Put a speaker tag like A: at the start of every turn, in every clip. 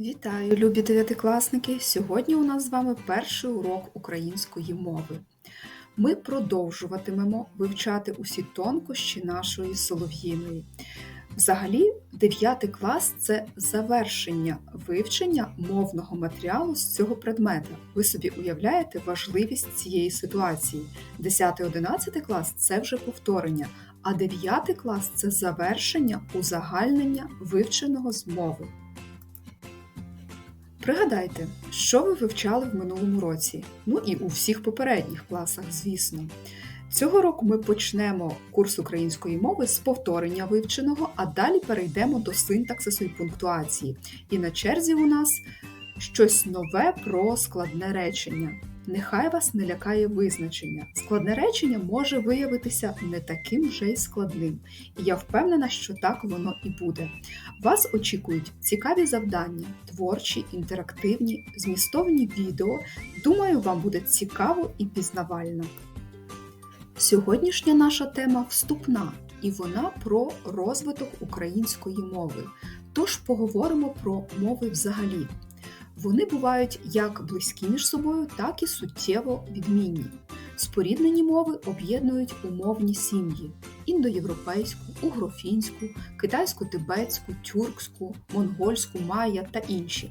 A: Вітаю, любі дев'ятикласники! Сьогодні у нас з вами перший урок української мови. Ми продовжуватимемо вивчати усі тонкощі нашої солов'їної. Взагалі, 9 клас це завершення вивчення мовного матеріалу з цього предмета. Ви собі уявляєте важливість цієї ситуації. 10-11 клас це вже повторення, а 9 клас це завершення узагальнення вивченого з мови. Пригадайте, що ви вивчали в минулому році, ну і у всіх попередніх класах, звісно. Цього року ми почнемо курс української мови з повторення вивченого, а далі перейдемо до синтаксису і пунктуації. І на черзі у нас щось нове про складне речення. Нехай вас не лякає визначення. Складне речення може виявитися не таким вже й складним, і я впевнена, що так воно і буде. Вас очікують цікаві завдання, творчі, інтерактивні, змістовні відео. Думаю, вам буде цікаво і пізнавально. Сьогоднішня наша тема вступна, і вона про розвиток української мови. Тож поговоримо про мови взагалі. Вони бувають як близькі між собою, так і суттєво відмінні. Споріднені мови об'єднують умовні сім'ї індоєвропейську, угрофінську, китайсько-тибетську, тюркську, монгольську, майя та інші.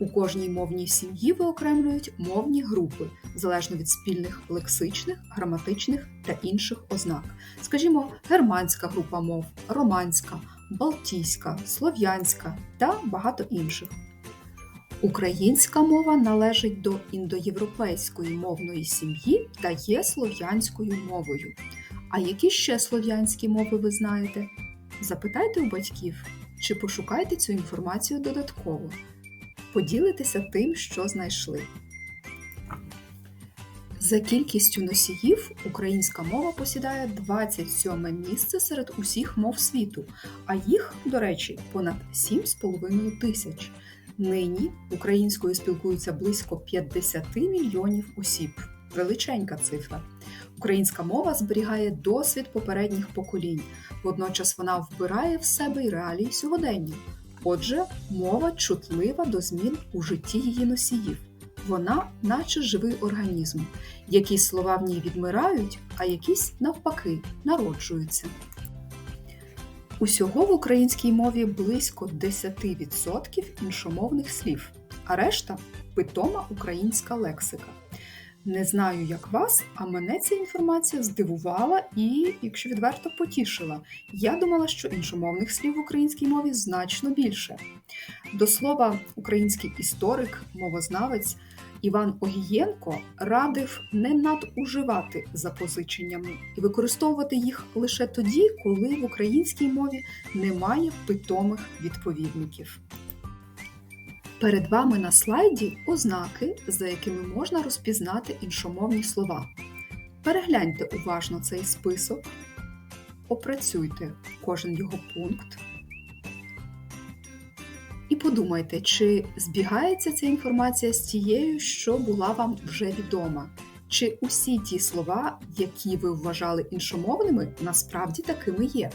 A: У кожній мовній сім'ї виокремлюють мовні групи залежно від спільних лексичних, граматичних та інших ознак. Скажімо, германська група мов, романська, балтійська, слов'янська та багато інших. Українська мова належить до індоєвропейської мовної сім'ї та є слов'янською мовою. А які ще слов'янські мови ви знаєте? Запитайте у батьків чи пошукайте цю інформацію додатково. Поділитеся тим, що знайшли. За кількістю носіїв українська мова посідає 27 місце серед усіх мов світу, а їх, до речі, понад 7,5 тисяч. Нині українською спілкуються близько 50 мільйонів осіб. Величенька цифра. Українська мова зберігає досвід попередніх поколінь, водночас вона вбирає в себе й реалії сьогодення. Отже, мова чутлива до змін у житті її носіїв. Вона, наче живий організм, якісь слова в ній відмирають, а якісь, навпаки, народжуються. Усього в українській мові близько 10% іншомовних слів, а решта питома українська лексика. Не знаю, як вас, а мене ця інформація здивувала і, якщо відверто, потішила. Я думала, що іншомовних слів в українській мові значно більше. До слова, український історик, мовознавець Іван Огієнко радив не надуживати запозиченнями і використовувати їх лише тоді, коли в українській мові немає питомих відповідників. Перед вами на слайді ознаки, за якими можна розпізнати іншомовні слова. Перегляньте уважно цей список, опрацюйте кожен його пункт. І подумайте, чи збігається ця інформація з тією, що була вам вже відома. Чи усі ті слова, які ви вважали іншомовними, насправді такими є.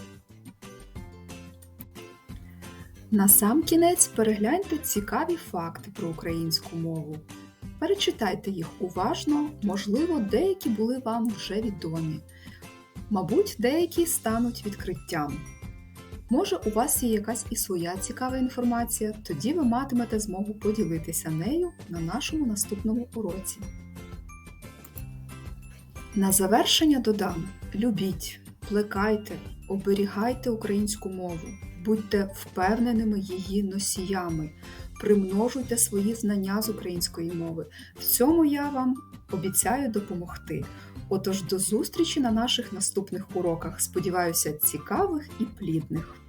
A: На сам кінець перегляньте цікаві факти про українську мову. Перечитайте їх уважно, можливо, деякі були вам вже відомі. Мабуть, деякі стануть відкриттям. Може, у вас є якась і своя цікава інформація, тоді ви матимете змогу поділитися нею на нашому наступному уроці. На завершення додам: любіть, плекайте, оберігайте українську мову, будьте впевненими її носіями, примножуйте свої знання з української мови. В цьому я вам обіцяю допомогти. Отож, до зустрічі на наших наступних уроках. Сподіваюся, цікавих і плідних.